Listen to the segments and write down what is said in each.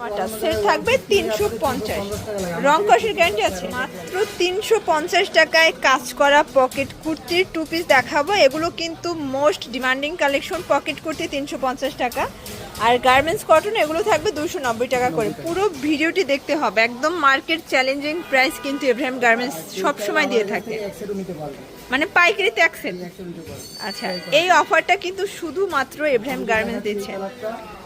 জামাটা সেট থাকবে তিনশো পঞ্চাশ। রং কষের গ্যারান্টি আছে? মাত্র তিনশো পঞ্চাশ টাকায় কাজ করা পকেট কুর্তির টু পিস দেখাবো। এগুলো কিন্তু most demanding collection pocket kurti তিনশো পঞ্চাশ টাকা। আর গার্মেন্টস কটন এগুলো থাকবে দুশো নব্বই টাকা করে। পুরো ভিডিওটি দেখতে হবে। একদম মার্কেট চ্যালেঞ্জিং প্রাইস কিন্তু এব্রাহিম গার্মেন্টস সবসময় দিয়ে থাকে। মানে পাইকারিতে অ্যাক্সেল একসাথে আচ্ছা এই অফারটা কিন্তু শুধুমাত্র এব্রাহিম গার্মেন্টস দিচ্ছে।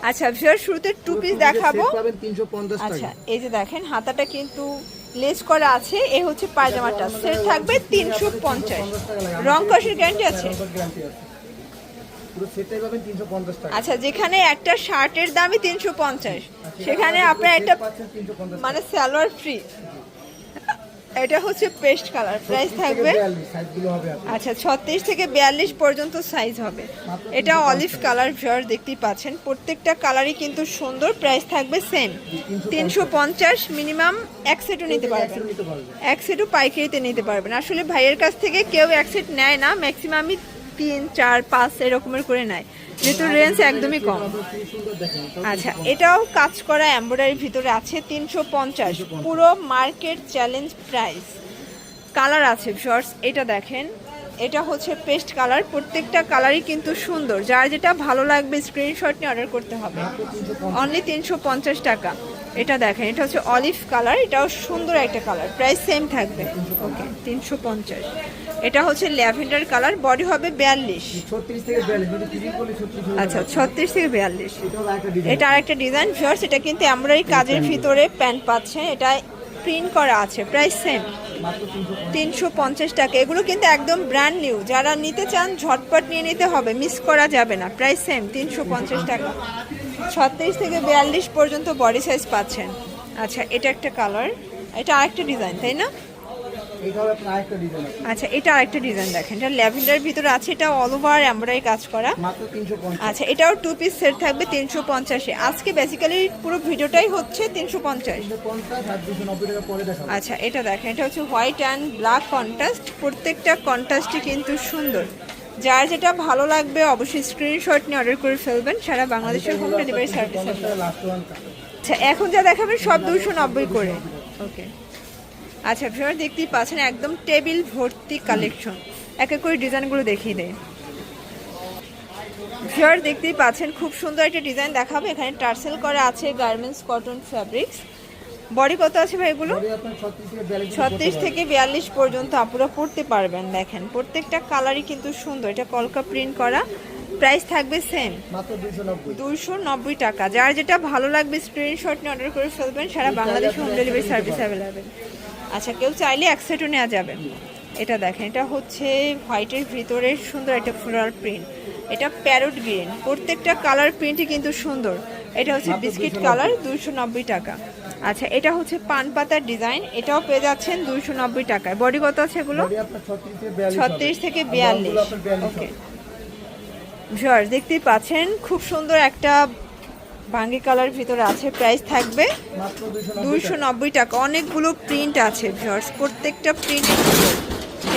আচ্ছা ভিউয়ার শুরুতে টু পিস দেখাবো। সেট পাবেন 350 আচ্ছা এই যে দেখেন হাতাটা কিন্তু লেস করা আছে এ হচ্ছে পায়জামাটা। সেট থাকবে তিনশো পঞ্চাশ। রং কষের গ্যারান্টি আছে? গ্যারান্টি আছে। পুরো সেটটাই পাবেন 350 টাকা। আচ্ছা যেখানে একটা শার্টের দামই তিনশো পঞ্চাশ। সেখানে আপনার একটা মানে সালোয়ার ফ্রি এটা হচ্ছে পেস্ট কালার। প্রাইস থাকবে আচ্ছা ছত্রিশ থেকে বিয়াল্লিশ পর্যন্ত সাইজ হবে। এটা অলিভ কালার ভিওর দেখতেই পাচ্ছেন। প্রত্যেকটা কালারই কিন্তু সুন্দর প্রাইস থাকবে সেম তিনশো পঞ্চাশ। মিনিমাম এক সেটও নিতে পারবেন। এক সেটও পাইকারিতে নিতে পারবেন। আসলে ভাইয়ের কাছ থেকে কেউ এক সেট নেয় না ম্যাক্সিমামই তিন চার পাঁচ এরকমের করে নেয়। যেহেতু রেঞ্জ একদমই কম। আচ্ছা এটাও কাজ করা এমব্রয়ডারির ভিতরে আছে তিনশো পঞ্চাশ। পুরো মার্কেট চ্যালেঞ্জ প্রাইস। কালার আছে শর্টস এটা দেখেন। এটা হচ্ছে পেস্ট কালার, প্রত্যেকটা কালারই কিন্তু সুন্দর। যার যেটা ভালো লাগবে স্ক্রিনশট নিয়ে অর্ডার করতে হবে। অনলি তিনশো পঞ্চাশ টাকা। এটা দেখেন, এটা হচ্ছে অলিভ কালার এটাও সুন্দর একটা কালার প্রাইস সেম থাকবে। ওকে তিনশো পঞ্চাশ। এটা হচ্ছে ল্যাভেন্ডার কালার বডি হবে বিয়াল্লিশ। 36 থেকে 42 যদি ফ্রি করলে 36 আচ্ছা ছত্রিশ থেকে বিয়াল্লিশ। এটাও একটা ডিজাইন এটা আরেকটা ডিজাইন ভিউয়ার্স এটা কিন্তু এমব্রয়ডারি কাজের ভিতরে প্যান্ট পাচ্ছে এটা প্রিন্ট করা আছে প্রাইস সেম তিনশো পঞ্চাশ। টাকা। এগুলো কিন্তু একদম ব্র্যান্ড নিউ যারা নিতে চান ঝটপট নিয়ে নিতে হবে মিস করা যাবে না। প্রাইস সেম তিনশো পঞ্চাশ টাকা। ছত্রিশ থেকে বিয়াল্লিশ পর্যন্ত বডি সাইজ পাচ্ছেন। আচ্ছা এটা একটা কালার এটা আরেকটা ডিজাইন তাই না? আচ্ছা এটা আরেকটা ডিজাইন দেখেন। এটা ল্যাভেন্ডার ভিতরে আছে এটা অল ওভার এমব্রয়ডারি কাজ করা। আচ্ছা এটাও টু পিস সেট থাকবে তিনশো পঞ্চাশে। আজকে বেসিক্যালি পুরো ভিডিওটাই হচ্ছে তিনশো পঞ্চাশ। 350 আর 290 টাকা পরে দেখাবো। আচ্ছা এটা দেখেন এটা হচ্ছে হোয়াইট অ্যান্ড ব্ল্যাক কন্ট্রাস্ট প্রত্যেকটা কন্ট্রাস্টই কিন্তু সুন্দর। যার যেটা ভালো লাগবে অবশ্যই স্ক্রিনশট নিয়ে অর্ডার করে ফেলবেন। সারা বাংলাদেশের হোম ডেলিভারি সার্ভিস আচ্ছা এখন যা দেখাবেন সব দুশো নব্বই করে। ওকে আচ্ছা ভিউয়ার দেখতেই পাচ্ছেন একদম টেবিল ভর্তি কালেকশন এক এক করে ডিজাইনগুলো দেখিয়ে দেয় ভিউয়ার দেখতেই পাচ্ছেন খুব সুন্দর একটা ডিজাইন দেখাবো। এখানে টার্সেল করা আছে গার্মেন্টস কটন ফ্যাব্রিক্স বডি কত আছে ভাই এগুলো? পরে আপনার 36 থেকে 42 ছত্রিশ থেকে বিয়াল্লিশ পর্যন্ত আপুরা পড়তে পারবেন দেখেন। প্রত্যেকটা কালারই কিন্তু সুন্দর। এটা কলকা প্রিন্ট করা। প্রাইস থাকবে সেম মাত্র 290 দুইশো নব্বই টাকা। যার যেটা ভালো লাগবে স্ক্রিনশট নিয়ে অর্ডার করে ফেলবেন সারা Bangladesh home delivery service available আচ্ছা কেউ চাইলে এক সেটও নেওয়া যাবে। এটা দেখেন এটা হচ্ছে হোয়াইটের ভিতরে সুন্দর একটা ফ্লোরাল প্রিন্ট এটা প্যারোট গ্রিন প্রত্যেকটা কালার প্রিন্টই কিন্তু সুন্দর। এটা হচ্ছে বিস্কিট কালার দুইশো নব্বই। টাকা। আচ্ছা এটা হচ্ছে পান পাতার ডিজাইন এটাও পেয়ে যাচ্ছেন দুইশো নব্বই টাকায়। বডি কত আছে এগুলো? বডি আপনার 36 থেকে 42 ছত্রিশ থেকে বিয়াল্লিশ। লংগুলো আপনার 42 ওকে। ভিউয়ার্স দেখতেই পাচ্ছেন খুব সুন্দর একটা ভাঙ্গি কালার ভিতরে আছে প্রাইস থাকবে মাত্র 290 দুইশো নব্বই টাকা। অনেকগুলো প্রিন্ট আছে ভিউয়ার্স প্রত্যেকটা প্রিন্ট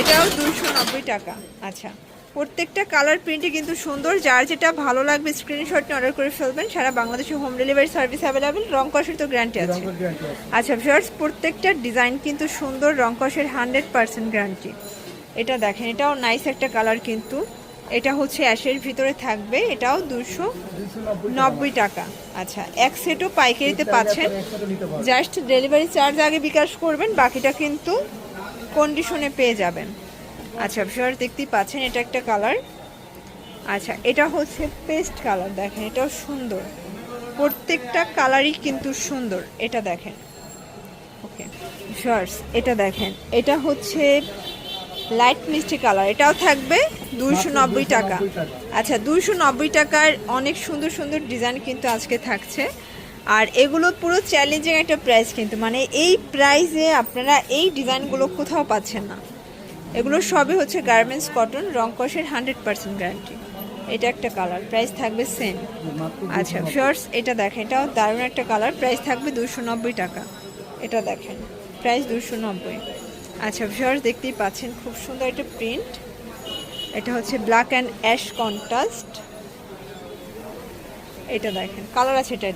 এটাও দুইশো নব্বই টাকা। আচ্ছা প্রত্যেকটা কালার প্রিন্টই কিন্তু সুন্দর। যার যেটা ভালো লাগবে স্ক্রিনশট নিয়ে অর্ডার করে ফেলবেন। সারা বাংলাদেশে হোম ডেলিভারি সার্ভিস অ্যাভেলেবেল রং কষের তো গ্যারান্টি আছে। আচ্ছা ভিউয়ার্স প্রত্যেকটা ডিজাইন কিন্তু সুন্দর রংকশের হান্ড্রেড পার্সেন্ট গ্যারান্টি এটা দেখেন এটাও নাইস একটা কালার কিন্তু। এটা হচ্ছে অ্যাশের ভিতরে থাকবে, এটাও দুশো নব্বই টাকা। আচ্ছা এক সেটও পাইকারিতে পাচ্ছেন। জাস্ট ডেলিভারি চার্জ আগে বিকাশ করবেন, বাকিটা কিন্তু কন্ডিশনে পেয়ে যাবেন। আচ্ছা ভিউয়ার দেখতেই পাচ্ছেন এটা একটা কালার আচ্ছা এটা হচ্ছে পেস্ট কালার দেখেন, এটাও সুন্দর। প্রত্যেকটা কালারই কিন্তু সুন্দর, এটা দেখেন। ওকে শর্টস এটা দেখেন, এটা হচ্ছে লাইট মিষ্টি কালার এটাও থাকবে দুইশো নব্বই টাকা। আচ্ছা দুইশো নব্বই টাকার অনেক সুন্দর সুন্দর ডিজাইন কিন্তু আজকে থাকছে। আর এগুলো পুরো চ্যালেঞ্জিং একটা প্রাইস কিন্তু মানে এই প্রাইসে আপনারা এই ডিজাইনগুলো কোথাও পাচ্ছেন না। এগুলো সবই হচ্ছে গার্মেন্টস কটন রংকশের হান্ড্রেড পার্সেন্ট গ্যারান্টি এটা একটা কালার প্রাইস থাকবে সেম আচ্ছা ফিওর্স এটা দেখেন এটাও দারুণ একটা কালার প্রাইস থাকবে দুশো নব্বই টাকা। এটা দেখেন প্রাইস দুশো নব্বই। আচ্ছা ফিওর্স দেখতেই পাচ্ছেন খুব সুন্দর একটা প্রিন্ট এটা হচ্ছে ব্ল্যাক অ্যান্ড অ্যাশ কন্ট্রাস্ট এটা দেখেন কালার আছে এটা।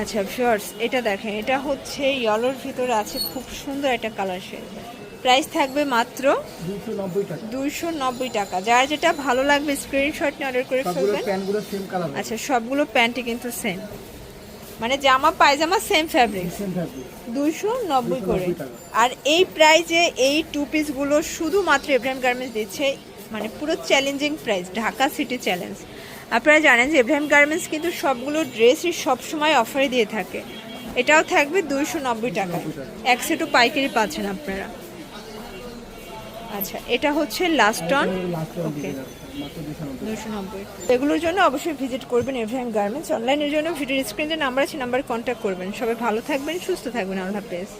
আচ্ছা শর্টস এটা দেখেন এটা হচ্ছে ইয়েলোর ভিতরে আছে খুব সুন্দর একটা কালার শেড প্রাইস থাকবে মাত্র দুইশো নব্বই টাকা। যার যেটা ভালো লাগবে স্ক্রিনশট নিয়ে অর্ডার করে ফেলবেন। আচ্ছা সবগুলো প্যান্টই কিন্তু সেম মানে জামা পায়জামা সেম ফ্যাব্রিক সেম ফ্যাব্রিক দুইশো নব্বই করে। আর এই প্রাইজে এই টু পিসগুলো শুধুমাত্র এব্রাহিম গার্মেন্টস দিচ্ছে মানে পুরো challenging price Dhaka city challenge আপনারা জানেন যে এব্রাহিম গার্মেন্টস কিন্তু সবগুলো ড্রেসই সবসময় অফারে দিয়ে থাকে। এটাও থাকবে দুইশো নব্বই টাকা। এক সেটও পাইকারি পাচ্ছেন আপনারা। আচ্ছা এটা হচ্ছে লাস্ট অন ওকে দুশো নব্বই। এগুলোর জন্য অবশ্যই ভিজিট করবেন এভ্রাহিম গার্মেন্টস অনলাইনের জন্য। ভিডিও স্ক্রিনে নাম্বার আছে নাম্বার কন্ট্যাক্ট করবেন। সবাই ভালো থাকবেন, সুস্থ থাকবেন, আল্লাহ হাফেজ।